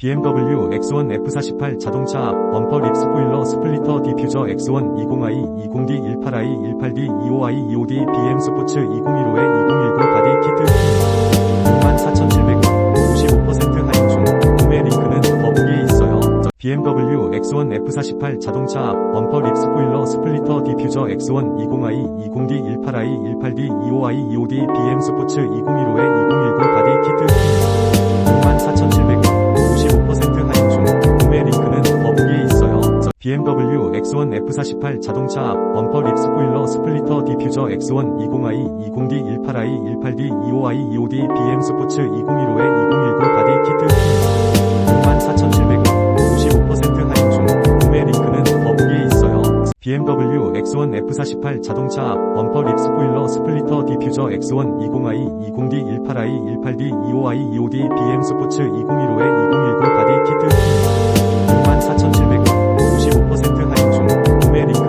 BMW X1 F48 자동차 앞 범퍼 립 스포일러 스플리터 디퓨저 X1 20i 20D 18i 18D 25i 25D BM 스포츠 2015에 2019 바디 키트 24,700원 55% 할인 중 구매 링크는 더보기에 있어요. BMW X1 F48 자동차 앞 범퍼 립 스포일러 스플리터 디퓨저 X1 20i 20D 18i 18D 25i 25D BM 스포츠 2015에 BMW X1 F48 자동차 앞 범퍼 립 스포일러 스플리터 디퓨저 X1 20i 20D 18i 18D 25i 25D BM 스포츠 2015에 2019 바디 키트 24,700원 55% 할인 중 구매 링크는 더보기에 있어요. BMW X1 F48 자동차 앞 범퍼 립 스포일러 스플리터 디퓨저 X1 20i 20D 18i 18D 25i 25D BM 스포츠 2015에 2019